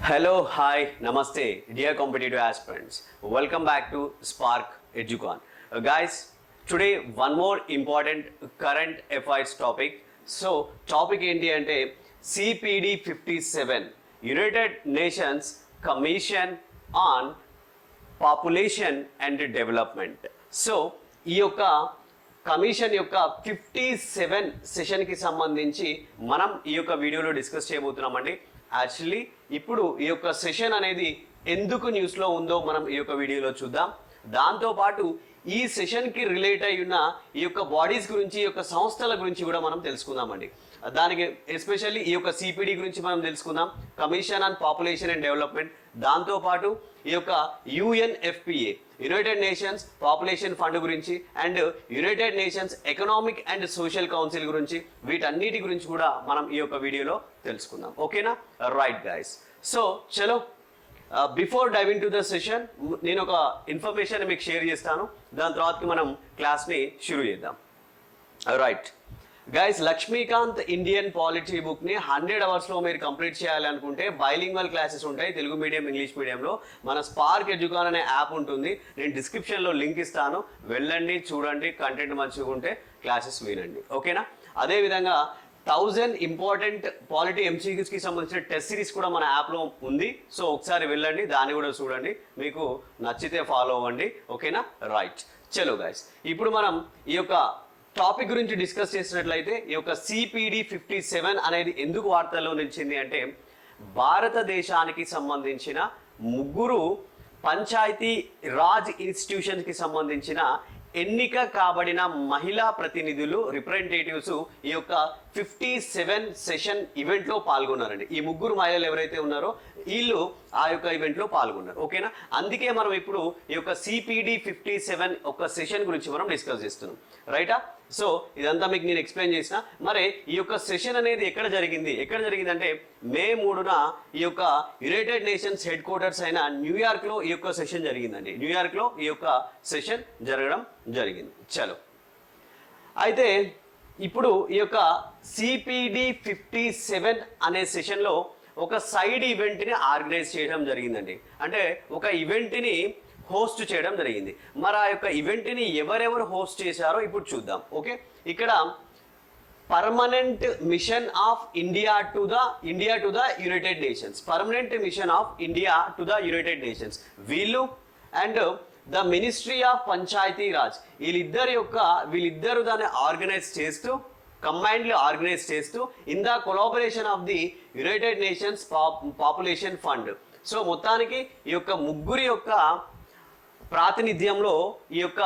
Hello hi namaste dear competitive aspirants welcome back to Spark Educon guys today one more important current affairs topic so topic ఏంటి అంటే CPD fifty seven united nations commission on population and development so ఈ యొక్క commission యొక్క fifty seven సెషన్కి సంబంధించి మనం ఈ యొక్క వీడియోలో డిస్కస్ చేయబోతున్నామండి. యాక్చువల్లీ ఇప్పుడు ఈ యొక్క సెషన్ అనేది ఎందుకు న్యూస్లో ఉందో మనం ఈ యొక్క వీడియోలో చూద్దాం. దాంతోపాటు ఈ సెషన్కి రిలేట్ అయి ఉన్న ఈ యొక్క బాడీస్ గురించి ఈ యొక్క సంస్థల గురించి కూడా మనం తెలుసుకుందామండి. దానికి ఎస్పెషల్లీ ఈ యొక్క సిపిడి గురించి మనం తెలుసుకుందాం. Commission on population and development దాంతోపాటు ఈ యొక్క UNFPA united nations population fund గురించి and united nations economic and social council గురించి వీటన్నిటి గురించి కూడా మనం ఈ యొక్క వీడియోలో తెలుసుకుందాం. ఓకేనా రైట్ గైస్ సో చలో before diving to the session నేను ఒక ఇన్ఫర్మేషన్ మీకు షేర్ చేస్తాను. దాని తర్వాతకి మనం క్లాస్ని షురూ చేద్దాం. Right guys Laxmikanth Indian polity బుక్ని హండ్రెడ్ అవర్స్లో మీరు కంప్లీట్ చేయాలనుకుంటే బైలింగ్వల్ క్లాసెస్ ఉంటాయి తెలుగు మీడియం ఇంగ్లీష్ మీడియంలో మన స్పార్క్ ఎడ్యుకాన్ అనే యాప్ ఉంటుంది. నేను డిస్క్రిప్షన్లో లింక్ ఇస్తాను. వెళ్ళండి చూడండి కంటెంట్ మంచిగా ఉంటే క్లాసెస్ వినండి. ఓకేనా అదేవిధంగా థౌజండ్ ఇంపార్టెంట్ పాలిటీ ఎంసీక్యూస్కి సంబంధించిన టెస్ట్ సిరీస్ కూడా మన యాప్లో ఉంది. సో ఒకసారి వెళ్ళండి దాన్ని కూడా చూడండి. మీకు నచ్చితే ఫాలో అవ్వండి. ఓకేనా రైట్ చలో గాయస్ ఇప్పుడు మనం ఈ యొక్క టాపిక్ గురించి డిస్కస్ చేసినట్లయితే ఈ యొక్క సిపిడి ఫిఫ్టీ సెవెన్ అనేది ఎందుకు వార్తల్లో నిలిచింది అంటే భారతదేశానికి సంబంధించిన ముగ్గురు పంచాయతీ రాజ్ ఇన్స్టిట్యూషన్కి సంబంధించిన ఎన్నిక కాబడిన మహిళా ప్రతినిధులు రిప్రజెంటేటివ్స్ ఈ యొక్క ఫిఫ్టీ సెవెన్ సెషన్ ఈవెంట్లో పాల్గొన్నారండి. ఈ ముగ్గురు మహిళలు ఎవరైతే ఉన్నారో వీళ్ళు ఆ యొక్క ఈవెంట్లో పాల్గొన్నారు. ఓకేనా? అందుకే మనం ఇప్పుడు ఈ యొక్క సిపిడి ఫిఫ్టీ సెవెన్ ఒక సెషన్ గురించి మనం డిస్కస్ చేస్తున్నాం. రైటా? సో ఇదంతా మీకు నేను ఎక్స్ప్లెయిన్ చేసిన. మరి ఈ యొక్క సెషన్ అనేది ఎక్కడ జరిగింది? ఎక్కడ జరిగింది అంటే మే మూడున ఈ యొక్క యునైటెడ్ నేషన్స్ హెడ్ క్వార్టర్స్ అయిన న్యూయార్క్లో ఈ యొక్క సెషన్ జరిగిందండి. న్యూయార్క్లో ఈ యొక్క సెషన్ జరగడం జరిగింది. చలో. అయితే ఇప్పుడు ఈ యొక్క సిపిడి ఫిఫ్టీ సెవెన్ అనే సెషన్లో ఒక సైడ్ ఈవెంట్ని ఆర్గనైజ్ చేయడం జరిగిందండి. అంటే ఒక ఈవెంట్ని హోస్ట్ చేయడం జరిగింది. మరి ఆ యొక్క ఈవెంట్ని ఎవరెవరు హోస్ట్ చేశారో ఇప్పుడు చూద్దాం. ఓకే ఇక్కడ permanent mission of India to the India to the united nations permanent mission of India to the united nations వీళ్ళు and the ministry of Panchayati Raj. వీళ్ళిద్దరి యొక్క వీళ్ళిద్దరు దాన్ని ఆర్గనైజ్ చేస్తూ కంబైన్డ్లీ ఆర్గనైజ్ చేస్తూ in the collaboration of the united nations population fund. So మొత్తానికి ఈ యొక్క ముగ్గురి యొక్క ప్రాతినిధ్యంలో ఈ యొక్క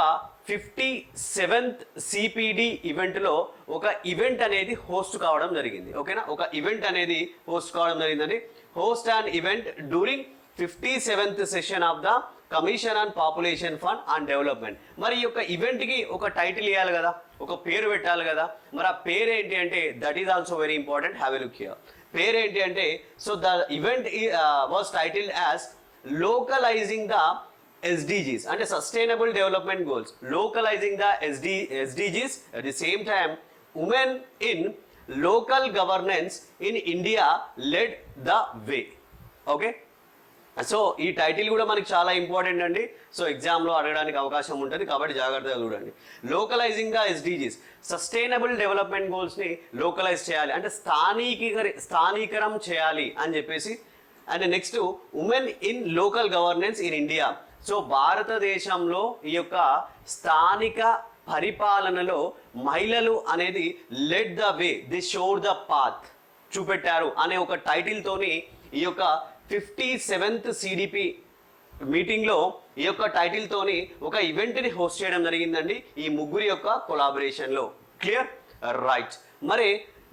ఫిఫ్టీ సెవెంత్ సిపిడి ఈవెంట్లో ఒక ఈవెంట్ అనేది హోస్ట్ కావడం జరిగింది. ఓకేనా? ఒక ఈవెంట్ అనేది హోస్ట్ కావడం జరిగిందండి. Host and event during fifty seventh session of the commission on population fund and development. మరి ఈ యొక్క ఈవెంట్కి ఒక టైటిల్ ఇవ్వాలి కదా ఒక పేరు పెట్టాలి కదా మరి ఆ పేరు ఏంటి అంటే that is also very important have a look here పేరు ఏంటి అంటే so the event was title as localising the SDGs అంటే sustainable development goals localising the SD SDGs at the same time women in local governance in India led the way okay so ఈ title కూడా మనకి చాలా important అండి. So ఎగ్జామ్లో అడగడానికి అవకాశం ఉంటుంది. కాబట్టి జాగ్రత్తగా చూడండి. Localising the SDGs sustainable development గోల్స్ని localise చేయాలి. అంటే స్థానికీకరి స్థానీకరం చేయాలి అని చెప్పేసి. And next women in local governance in India. So భారతదేశంలో ఈ యొక్క స్థానిక పరిపాలనలో మహిళలు అనేది led the way the showed the path చూపెట్టారు అనే ఒక టైటిల్తోని ఈ యొక్క ఫిఫ్టీ సెవెంత్ సిడిపి మీటింగ్లో ఈ యొక్క టైటిల్తోని ఒక ఈవెంట్ని హోస్ట్ చేయడం జరిగిందండి ఈ ముగ్గురి యొక్క కొలాబరేషన్లో. క్లియర్? రైట్. మరి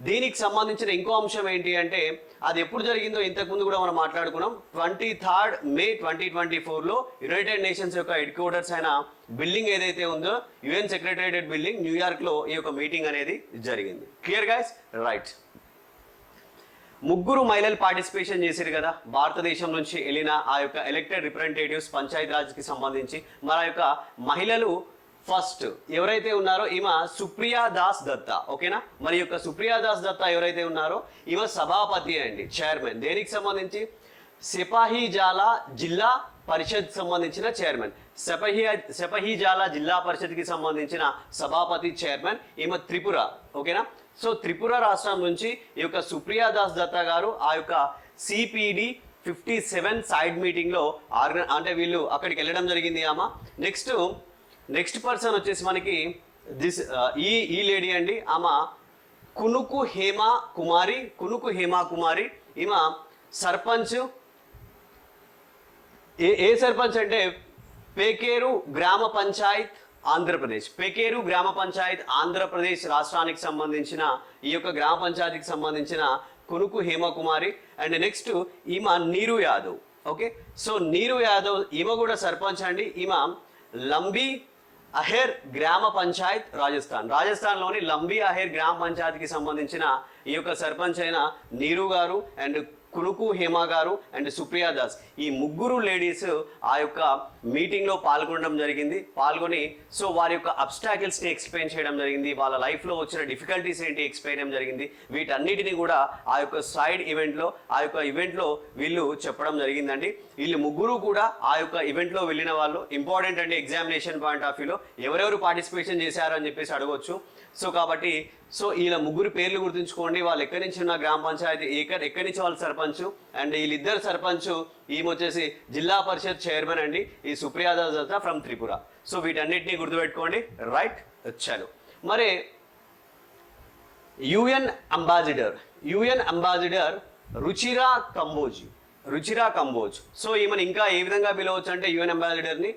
దీనికి సంబంధించిన ఇంకో అంశం ఏంటి అంటే అది ఎప్పుడు జరిగిందో ఇంతకుముందు కూడా మనం మాట్లాడుకున్నాం. Twenty third May twenty twenty ఫోర్లో యునైటెడ్ నేషన్స్ యొక్క హెడ్ క్వార్టర్స్ అయిన బిల్డింగ్ ఏదైతే ఉందో యుఎన్ సెక్రటేరియట్ బిల్డింగ్ న్యూయార్క్లో ఈ యొక్క మీటింగ్ అనేది జరిగింది. Clear guys right. ముగ్గురు మహిళలు పార్టిసిపేషన్ చేశారు కదా. భారతదేశం నుంచి వెళ్ళిన ఆ యొక్క ఎలక్టెడ్ రిప్రజెంటేటివ్స్ పంచాయత్ రాజ్కి సంబంధించి మన యొక్క మహిళలు ఫస్ట్ ఎవరైతే ఉన్నారో ఈమె సుప్రియా దాస్ దత్తా ఓకేనా? మరి యొక్క సుప్రియా దాస్ దత్తా ఎవరైతే ఉన్నారో ఈమె సభాపతి అండి చైర్మన్ దేనికి సంబంధించి? సిపాహీజాల జిల్లా పరిషత్ సంబంధించిన చైర్మన్. సెపహి సెపహీజాల జిల్లా పరిషత్కి సంబంధించిన సభాపతి చైర్మన్ ఈమె త్రిపుర. ఓకేనా? సో త్రిపుర రాష్ట్రం నుంచి ఈ యొక్క సుప్రియా దాస్ దత్తా గారు ఆ యొక్క సిపిడి ఫిఫ్టీ సెవెన్ సైడ్ మీటింగ్లో ఆర్గన అంటే వీళ్ళు అక్కడికి వెళ్ళడం జరిగింది ఆమె. నెక్స్ట్ నెక్స్ట్ పర్సన్ వచ్చేసి మనకి దిస్ ఈ ఈ లేడీ అండి. ఆమె కునుకు హేమ కుమారి కునుకు హేమా కుమారి. ఈమె సర్పంచ్ ఏ ఏ సర్పంచ్ అంటే పేకేరు గ్రామ పంచాయత్ ఆంధ్రప్రదేశ్. పేకేరు గ్రామ పంచాయత్ ఆంధ్రప్రదేశ్ రాష్ట్రానికి సంబంధించిన ఈ యొక్క గ్రామ పంచాయతీకి సంబంధించిన కునుకు హేమకుమారి అండ్ నెక్స్ట్ ఈమె నీరు యాదవ్. ఓకే? సో నీరు యాదవ్ ఈమె కూడా సర్పంచ్ అండి. ఈమె లంబీ అహేర్ గ్రామ పంచాయత్ రాజస్థాన్. రాజస్థాన్లోని లంబీ అహేర్ గ్రామ పంచాయత్కి సంబంధించిన ఈ యొక్క సర్పంచ్ అయిన నీరు గారు అండ్ కునుకు హేమ గారు అండ్ సుప్రియా దాస్ ఈ ముగ్గురు లేడీస్ ఆ యొక్క మీటింగ్లో పాల్గొనడం జరిగింది. పాల్గొని సో వారి యొక్క అబ్స్టాకిల్స్ని ఎక్స్ప్లెయిన్ చేయడం జరిగింది. వాళ్ళ లైఫ్లో వచ్చిన డిఫికల్టీస్ ఏంటి ఎక్స్ప్లెయిన్ చేయడం జరిగింది. వీటన్నిటిని కూడా ఆ యొక్క సైడ్ ఈవెంట్లో ఆ యొక్క ఈవెంట్లో వీళ్ళు చెప్పడం జరిగిందండి. వీళ్ళు ముగ్గురు కూడా ఆ యొక్క ఈవెంట్లో వెళ్ళిన వాళ్ళు. ఇంపార్టెంట్ అండి ఎగ్జామినేషన్ పాయింట్ ఆఫ్ వ్యూలో ఎవరెవరు పార్టిసిపేషన్ చేశారు అని చెప్పేసి అడగవచ్చు సో కాబట్టి సో వీళ్ళ ముగ్గురు పేర్లు గుర్తుంచుకోండి. వాళ్ళు ఎక్కడి నుంచి ఉన్న గ్రామ పంచాయతీ ఎక్కడ ఎక్కడి నుంచి వాళ్ళు సర్పంచ్ అండ్ వీళ్ళిద్దరు సర్పంచ్ ఈమె వచ్చేసి జిల్లా పరిషత్ చైర్మన్ అండి. ఈ సుప్రియా దత్తా ఫ్రమ్ త్రిపుర. సో వీటన్నిటిని గుర్తుపెట్టుకోండి. రైట్ చలో. మరి UN ambassador UN ambassador Ruchira Kamboj Ruchira Kamboj. So ఈమెను ఇంకా ఏ విధంగా పిలవచ్చు అంటే UN అంబాసిడర్ని?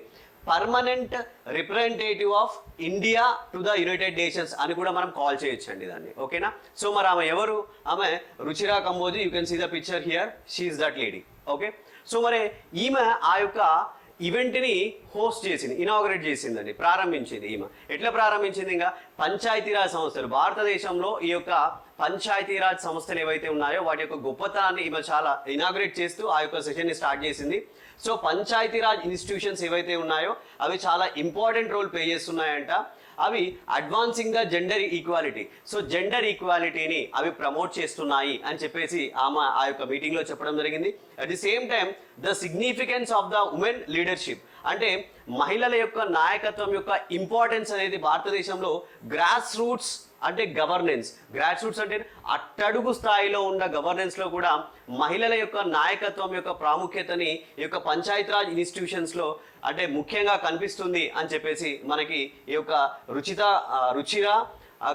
Permanent representative of India to the united nations అని కూడా మనం కాల్ చేయొచ్చు అండి దాన్ని. ఓకేనా? సో మరి ఆమె ఎవరు? ఆమె Ruchira Kamboj. You can see the picture here she is that lady okay so మరి ఈమె ఆ యొక్క ఈవెంట్ని హోస్ట్ చేసింది ఇనాగరేట్ చేసిందండి ప్రారంభించింది ఈమె. ఎట్లా ప్రారంభించింది ఇంకా? పంచాయతీరాజ్ సంస్థలు. భారతదేశంలో ఈ యొక్క పంచాయతీరాజ్ సంస్థలు ఏవైతే ఉన్నాయో వాటి యొక్క గొప్పతనాన్ని ఈమె చాలా ఇనాగరేట్ చేస్తూ ఆ యొక్క సెషన్ని స్టార్ట్ చేసింది. సో పంచాయతీరాజ్ ఇన్స్టిట్యూషన్స్ ఏవైతే ఉన్నాయో అవి చాలా ఇంపార్టెంట్ రోల్ ప్లే చేస్తున్నాయంట. అవి advancing the gender equality so gender ఈక్వాలిటీని అవి ప్రమోట్ చేస్తున్నాయి అని చెప్పేసి ఆమె ఆ యొక్క మీటింగ్లో చెప్పడం జరిగింది. At the same time the significance of the women leadership అంటే మహిళల యొక్క నాయకత్వం యొక్క ఇంపార్టెన్స్ అనేది భారతదేశంలో గ్రాస్ రూట్స్ అంటే గవర్నెన్స్ గ్రాస్ రూట్స్ అంటే అట్టడుగు స్థాయిలో ఉన్న గవర్నెన్స్లో కూడా మహిళల యొక్క నాయకత్వం యొక్క ప్రాముఖ్యతని ఈ యొక్క పంచాయతీరాజ్ ఇన్స్టిట్యూషన్స్లో అంటే ముఖ్యంగా కనిపిస్తుంది అని చెప్పేసి మనకి ఈ యొక్క రుచిత ఆ, రుచిరా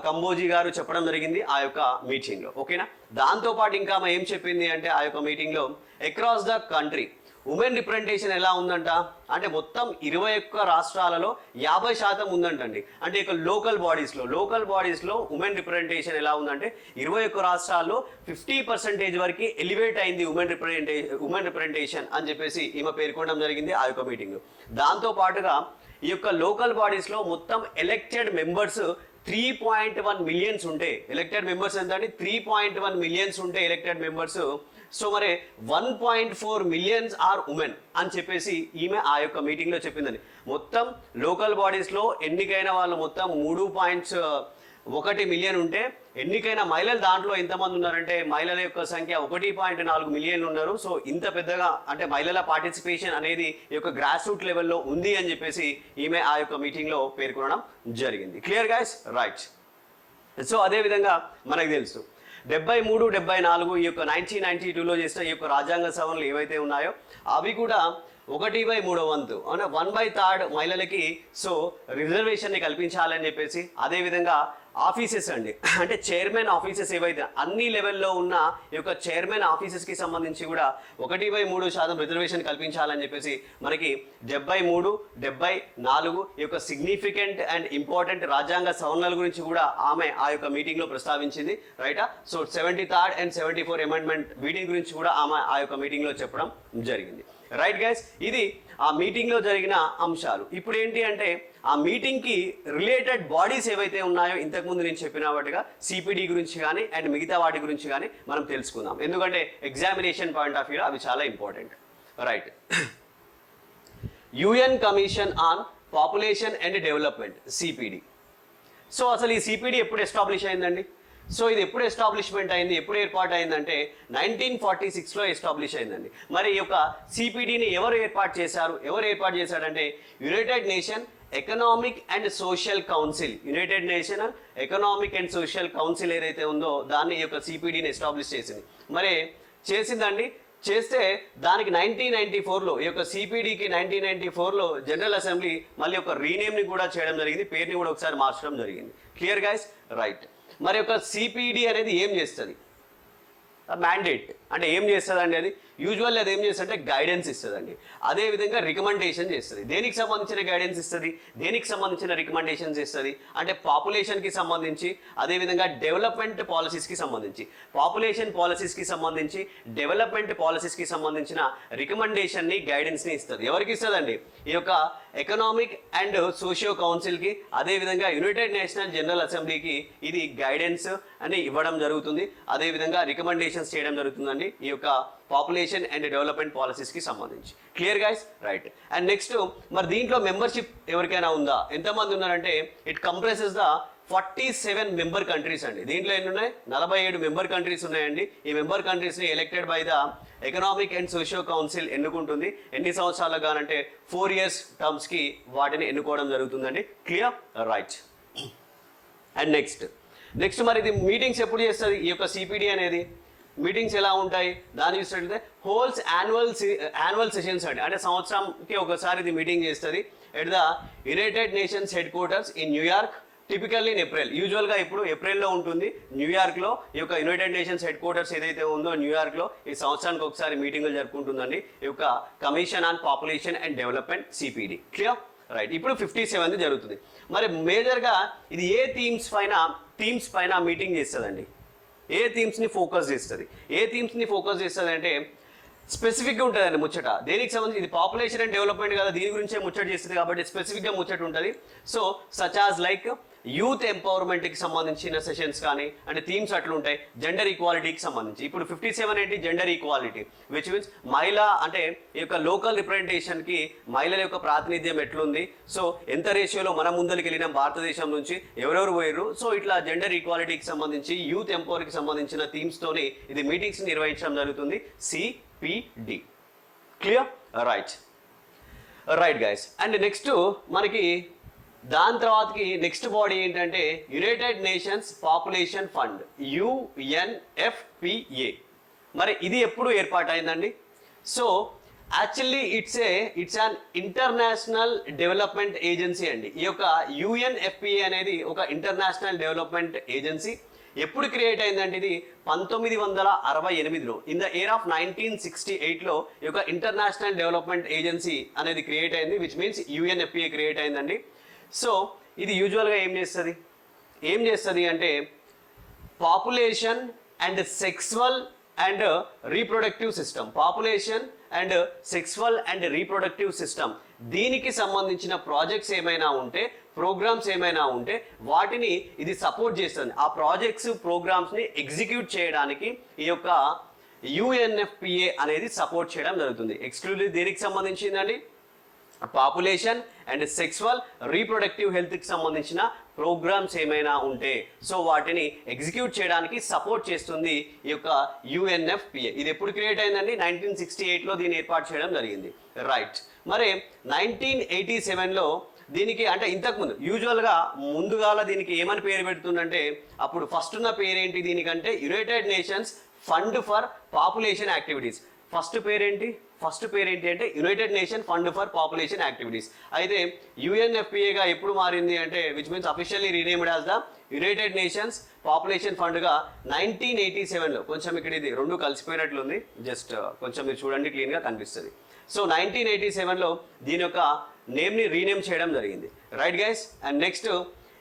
కంబోజీ గారు చెప్పడం జరిగింది ఆ యొక్క మీటింగ్లో ఓకేనా దాంతోపాటు ఇంకా ఏం చెప్పింది అంటే ఆ యొక్క మీటింగ్లో across the country women representation ఎలా ఉందంట? అంటే మొత్తం ఇరవై ఒక్క రాష్ట్రాలలో యాభై శాతం ఉందంటండి. అంటే ఇక లోకల్ బాడీస్లో లోకల్ బాడీస్లో ఉమెన్ రిప్రజెంటేషన్ ఎలా ఉందంటే ఇరవై ఒక్క రాష్ట్రాల్లో ఫిఫ్టీ పర్సెంటేజ్ వరకు ఎలివేట్ అయింది ఉమెన్ రిప్రజెంటే ఉమెన్ రిప్రజెంటేషన్ అని చెప్పేసి ఈమె పేర్కొనడం జరిగింది ఆ యొక్క మీటింగ్. దాంతో పాటుగా ఈ యొక్క లోకల్ బాడీస్లో మొత్తం elected members three point one millions ఉంటే ఎలక్టెడ్ మెంబర్స్ ఎంత అండి త్రీ పాయింట్ వన్ మిలియన్స్ ఉంటే ఎలక్టెడ్ మెంబర్స్ సో మరి one point four millions are women అని చెప్పేసి ఈమె ఆ యొక్క మీటింగ్లో చెప్పిందని మొత్తం లోకల్ బాడీస్లో ఎన్నికైన వాళ్ళు మొత్తం మూడు పాయింట్స్ ఒకటి మిలియన్ ఉంటే ఎన్నికైన మహిళలు దాంట్లో ఎంతమంది ఉన్నారంటే మహిళల యొక్క సంఖ్య ఒకటి పాయింట్ నాలుగు మిలియన్లు ఉన్నారు. సో ఇంత పెద్దగా అంటే మహిళల పార్టిసిపేషన్ అనేది ఈ యొక్క గ్రాస్ రూట్ లెవెల్లో ఉంది అని చెప్పేసి ఈమె ఆ యొక్క మీటింగ్లో పేర్కొనడం జరిగింది. క్లియర్ గైస్ రైట్ సో అదే విధంగా మనకు తెలుసు. డెబ్బై మూడు డెబ్బై నాలుగు ఈ యొక్క నైన్టీన్ నైన్టీ టూలో చేసిన ఈ యొక్క రాజ్యాంగ సవరణలు ఏవైతే ఉన్నాయో అవి కూడా ఒకటి బై మూడో వంతు అవునా? వన్ బై థర్డ్ మహిళలకి సో రిజర్వేషన్ని కల్పించాలని చెప్పేసి అదేవిధంగా ఆఫీసెస్ అండి. అంటే చైర్మన్ ఆఫీసెస్ ఏవైతే అన్ని లెవెల్లో ఉన్న ఈ యొక్క చైర్మన్ ఆఫీసెస్కి సంబంధించి కూడా ఒకటి బై మూడు శాతం రిజర్వేషన్ కల్పించాలని చెప్పేసి మనకి డెబ్బై మూడు డెబ్బై నాలుగు ఈ యొక్క సిగ్నిఫికెంట్ అండ్ ఇంపార్టెంట్ రాజ్యాంగ సవరణల గురించి కూడా ఆమె ఆ యొక్క మీటింగ్లో ప్రస్తావించింది. రైటా? So seventy third and seventy four amendment వీటి గురించి కూడా ఆమె ఆ యొక్క మీటింగ్లో చెప్పడం జరిగింది. రైట్ గైస్ ఇది ఆ మీటింగ్లో జరిగిన అంశాలు. ఇప్పుడు ఏంటి అంటే ఆ మీటింగ్కి రిలేటెడ్ బాడీస్ ఏవైతే ఉన్నాయో ఇంతకుముందు నేను చెప్పిన వాటిగా సిపిడి గురించి కానీ అండ్ మిగతా వాటి గురించి కానీ మనం తెలుసుకుందాం. ఎందుకంటే ఎగ్జామినేషన్ పాయింట్ ఆఫ్ వ్యూలో అవి చాలా important right UN commission on population and development CPD so అసలు ఈ సిపిడి ఎప్పుడు ఎస్టాబ్లిష్ అయిందండి? సో ఇది ఎప్పుడు ఎస్టాబ్లిష్మెంట్ అయింది ఎప్పుడు ఏర్పాటు అయిందంటే నైన్టీన్ ఫార్టీ సిక్స్లో ఎస్టాబ్లిష్ అయిందండి. మరి ఈ యొక్క సిపిడిని ఎవరు ఏర్పాటు చేశారు ఎవరు ఏర్పాటు చేశారంటే united nation economic and social council united nation economic and social council ఏదైతే ఉందో దాన్ని ఈ యొక్క సిపిడిని ఎస్టాబ్లిష్ చేసింది. మరి చేసిందండి చేస్తే దానికి నైన్టీన్ నైన్టీ ఫోర్లో ఈ యొక్క సిపిడికి నైన్టీన్ నైన్టీ ఫోర్లో జనరల్ అసెంబ్లీ మళ్ళీ ఒక రీనేమ్ని కూడా చేయడం జరిగింది పేరుని కూడా ఒకసారి మార్చడం జరిగింది. క్లియర్ గైస్ రైట్ మరి యొక్క సిపిడి అనేది ఏం చేస్తుంది? మ్యాండేట్ అంటే ఏం చేస్తుంది అండి అది? యూజువల్లీ అది ఏం చేస్తుందంటే గైడెన్స్ ఇస్తుందండి. అదే విధంగా రికమెండేషన్ చేస్తుంది. దేనికి సంబంధించిన గైడెన్స్ ఇస్తుంది? దేనికి సంబంధించిన రికమెండేషన్స్ ఇస్తుంది? అంటే పాపులేషన్కి సంబంధించి అదే విధంగా డెవలప్మెంట్ పాలసీస్కి సంబంధించి. పాపులేషన్ పాలసీస్కి సంబంధించి డెవలప్మెంట్ పాలసీస్కి సంబంధించిన రికమెండేషన్ని గైడెన్స్ని ఇస్తుంది. ఎవరికి ఇస్తుందండి? ఈ యొక్క ఎకనామిక్ అండ్ సోషియో కౌన్సిల్కి అదేవిధంగా యునైటెడ్ నేషనల్ జనరల్ అసెంబ్లీకి ఇది గైడెన్స్ అని ఇవ్వడం జరుగుతుంది. అదేవిధంగా రికమెండేషన్స్ చేయడం జరుగుతుందండి. ఈ యొక్క పాపులేషన్ అండ్ డెవలప్మెంట్ పాలసీస్కి సంబంధించి. Clear guys right and next మరి దీంట్లో మెంబర్షిప్ ఎవరికైనా ఉందా? ఎంతమంది ఉన్నారంటే it compresses the forty seven member countries అండి. దీంట్లో ఎన్ని ఉన్నాయి? నలభై ఏడు మెంబర్ కంట్రీస్ ఉన్నాయండి. ఈ member కంట్రీస్ని elected by the economic and socio council ఎన్నుకుంటుంది. ఎన్ని సంవత్సరాలకు కానంటే ఫోర్ ఇయర్స్ టర్మ్స్కి వాటిని ఎన్నుకోవడం జరుగుతుందండి. Clear right and next next మరి ఇది మీటింగ్స్ ఎప్పుడు చేస్తుంది? ఈ యొక్క సిపిడి అనేది? మీటింగ్స్ ఎలా ఉంటాయి? దాని చూసినట్లయితే హోల్స్ యాన్యువల్ యాన్యువల్ సెషన్స్ అండి. అంటే సంవత్సరంకి ఒకసారి ఇది మీటింగ్ చేస్తుంది. At the united nations headquarters in New York typically in April యూజువల్గా ఇప్పుడు ఏప్రిల్లో ఉంటుంది. న్యూయార్క్లో ఈ యొక్క యునైటెడ్ నేషన్స్ హెడ్ క్వార్టర్స్ ఏదైతే ఉందో న్యూయార్క్లో ఈ సంవత్సరానికి ఒకసారి మీటింగులు జరుపుకుంటుందండి. ఈ యొక్క commission on population and development CPD clear right ఇప్పుడు ఫిఫ్టీ సెవెన్ జరుగుతుంది. మరి మేజర్గా ఇది ఏ థీమ్స్ పైన థీమ్స్ పైన మీటింగ్ చేస్తుందండి? ఏ థీమ్స్ని ఫోకస్ చేస్తుంది? ఏ థీమ్స్ని ఫోకస్ చేస్తుంది అంటే స్పెసిఫిక్గా ఉంటుందండి ముచ్చట. దేనికి సంబంధించి? ఇది పాపులేషన్ అండ్ డెవలప్మెంట్ కదా దీని గురించే ముచ్చట చేస్తుంది కాబట్టి స్పెసిఫిక్గా ముచ్చట ఉంటుంది. So such as like youth ఎంపవర్మెంట్కి సంబంధించిన సెషన్స్ కానీ అండ్ థీమ్స్ అట్లుంటాయి జెండర్ ఈక్వాలిటీకి సంబంధించి. ఇప్పుడు ఫిఫ్టీ సెవెన్ ఏంటి? జెండర్ ఈక్వాలిటీ విచ్ మీన్స్ మహిళ అంటే ఈ యొక్క లోకల్ రిప్రజెంటేషన్కి మహిళల యొక్క ప్రాతినిధ్యం ఎట్లుంది? సో ఎంత రేషియోలో మన ముందరికి వెళ్ళినాం భారతదేశం నుంచి ఎవరెవరు పోయారు సో ఇట్లా జెండర్ ఈక్వాలిటీకి సంబంధించి యూత్ ఎంపవర్కి సంబంధించిన థీమ్స్తోని ఇది మీటింగ్స్ నిర్వహించడం జరుగుతుంది. CPD clear right right guys and next మనకి దాని తర్వాతకి నెక్స్ట్ బాడీ ఏంటంటే united nations population fund UNFPA మరి ఇది ఎప్పుడు ఏర్పాటైందండి? So actually it's a it's an international development agency అండి. ఈ యొక్క యుఎన్ఎఫ్పిఏ అనేది ఒక ఇంటర్నేషనల్ డెవలప్మెంట్ ఏజెన్సీ. ఎప్పుడు క్రియేట్ అయిందంటే ఇది పంతొమ్మిది వందల అరవై ఎనిమిదిలో. In the year of nineteen sixty ఎయిట్లో ఈ యొక్క ఇంటర్నేషనల్ డెవలప్మెంట్ ఏజెన్సీ అనేది క్రియేట్ అయింది విచ్ మీన్స్ యుఎన్ఎఫ్పిఏ క్రియేట్ అయిందండి. సో ఇది యూజువల్గా ఏం చేస్తుంది? ఏం చేస్తుంది అంటే population and sexual and reproductive system population and sexual and reproductive system దీనికి సంబంధించిన ప్రాజెక్ట్స్ ఏమైనా ఉంటే ప్రోగ్రామ్స్ ఏమైనా ఉంటే వాటిని ఇది సపోర్ట్ చేస్తుంది. ఆ ప్రాజెక్ట్స్ ప్రోగ్రామ్స్ని ఎగ్జిక్యూట్ చేయడానికి ఈ యొక్క యుఎన్ఎఫ్పిఏ అనేది సపోర్ట్ చేయడం జరుగుతుంది. ఎక్స్క్లూజివ్ దేనికి సంబంధించిందండి? పాపులేషన్ అండ్ సెక్సువల్ రీప్రొడక్టివ్ హెల్త్కి సంబంధించిన ప్రోగ్రామ్స్ ఏమైనా ఉంటే సో వాటిని ఎగ్జిక్యూట్ చేయడానికి సపోర్ట్ చేస్తుంది ఈ యొక్క యుఎన్ఎఫ్పిఏ ఇది ఎప్పుడు క్రియేట్ అయిందండి? నైన్టీన్ సిక్స్టీ ఎయిట్లో దీన్ని ఏర్పాటు చేయడం జరిగింది. రైట్ మరి నైన్టీన్ ఎయిటీ సెవెన్లో దీనికి అంటే ఇంతకుముందు యూజువల్గా ముందుగాల దీనికి ఏమని పేరు పెడుతుందంటే అప్పుడు ఫస్ట్ ఉన్న పేరేంటి దీనికంటే? United nations fund for population activities first పేరేంటి? ఫస్ట్ పేరేంటి అంటే united nation fund for population activities అయితే యుఎన్ఎఫ్పిఏగా ఎప్పుడు మారింది అంటే which means officially renamed as the united nations population ఫండ్గా nineteen eighty సెవెన్లో కొంచెం ఇక్కడ ఇది రెండు కలిసిపోయినట్లుంది. జస్ట్ uh, కొంచెం మీరు చూడండి క్లీన్గా కనిపిస్తుంది. సో నైన్టీన్ ఎయిటీ సెవెన్లో దీని యొక్క నేమ్ని రీనేమ్ చేయడం జరిగింది. Right guys and next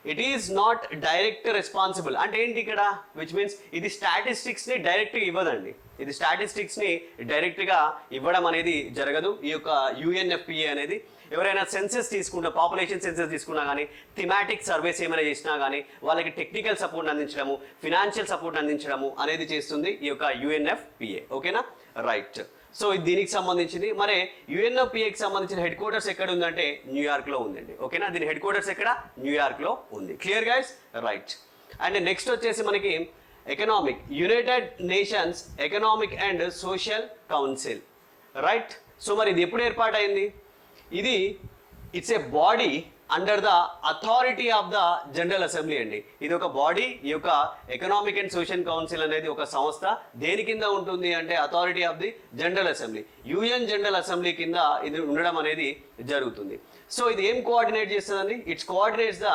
it is not direct responsible అంటే ఏంటి ఇక్కడ? విచ్ మీన్స్ ఇది స్టాటిస్టిక్స్ని డైరెక్ట్గా ఇవ్వదండి. ఇది స్టాటిస్టిక్స్ని డైరెక్ట్గా ఇవ్వడం అనేది జరగదు. ఈ యొక్క యుఎన్ఎఫ్పిఏ అనేది ఎవరైనా సెన్సెస్ తీసుకుంటే పాపులేషన్ సెన్సెస్ తీసుకున్నా కానీ థిమాటిక్ సర్వేస్ ఏమైనా చేసినా కానీ వాళ్ళకి టెక్నికల్ సపోర్ట్ అందించడము ఫినాన్షియల్ సపోర్ట్ అందించడము అనేది చేస్తుంది ఈ యొక్క యుఎన్ఎఫ్పిఏ ఓకేనా రైట్ సో ఇది దీనికి సంబంధించింది. మరి యుఎన్ఓపిఏకి సంబంధించిన హెడ్ క్వార్టర్స్ ఎక్కడ ఉందంటే న్యూయార్క్లో ఉందండి. ఓకేనా? దీని హెడ్ క్వార్టర్స్ ఎక్కడ? న్యూయార్క్లో ఉంది. Clear guys right. And next వచ్చేసి మనకి economic united nations economic and social council. Right? So మరి ఇది ఎప్పుడు ఏర్పాటైంది? ఇది it's a body under the authority of the general assembly అండి. ఇది ఒక బాడీ ఈ యొక్క ఎకనామిక్ అండ్ సోషల్ కౌన్సిల్ అనేది ఒక సంస్థ. దేని కింద ఉంటుంది అంటే authority of the general assembly UN general assembly కింద ఇది ఉండడం అనేది జరుగుతుంది. సో ఇది ఏం కోఆర్డినేట్ చేస్తుందండి? It's coordinates the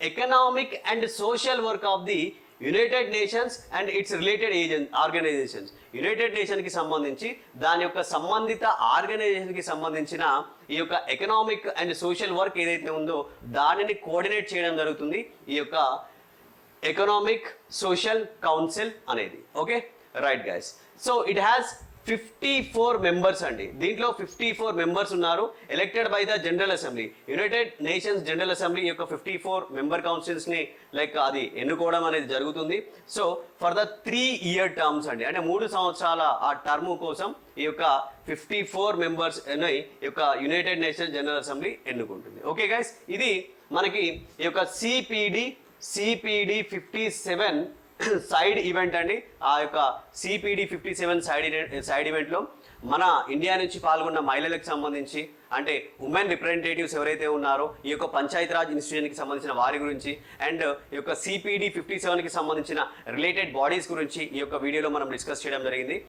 economic and social work of the united nations and its related ఏజెన్ organisations United నేషన్కి సంబంధించి దాని యొక్క సంబంధిత ఆర్గనైజేషన్కి సంబంధించిన ఈ యొక్క ఎకనామిక్ అండ్ సోషల్ వర్క్ ఏదైతే ఉందో దానిని కోఆర్డినేట్ చేయడం జరుగుతుంది. ఈ యొక్క ఎకనామిక్ సోషల్ కౌన్సిల్ అనేది. Okay right guys so it has fifty four members అండి. దీంట్లో ఫిఫ్టీ ఫోర్ మెంబర్స్ ఉన్నారు. Elected by the general assembly united nations general assembly యొక్క ఫిఫ్టీ ఫోర్ మెంబర్ కౌన్సిల్స్ని లైక్ అది ఎన్నుకోవడం అనేది జరుగుతుంది. So for the three year terms అండి. అంటే మూడు సంవత్సరాల ఆ టర్మ్ కోసం ఈ యొక్క ఫిఫ్టీ ఫోర్ మెంబర్స్ ఈ యొక్క యునైటెడ్ నేషన్స్ జనరల్ అసెంబ్లీ ఎన్నుకుంటుంది. ఓకే గైస్ ఇది మనకి ఈ యొక్క CPD CPD fifty seven side event అండి. ఆ యొక్క CPD fifty seven side side ఈవెంట్లో మన ఇండియా నుంచి పాల్గొన్న మహిళలకు సంబంధించి అంటే ఉమెన్ రిప్రజెంటేటివ్స్ ఎవరైతే ఉన్నారో ఈ యొక్క పంచాయతీరాజ్ ఇన్స్టిట్యూషన్కి సంబంధించిన వారి గురించి అండ్ ఈ యొక్క సిపిడి ఫిఫ్టీ సెవెన్కి సంబంధించిన రిలేటెడ్ బాడీస్ గురించి ఈ యొక్క వీడియోలో మనం డిస్కస్ చేయడం జరిగింది.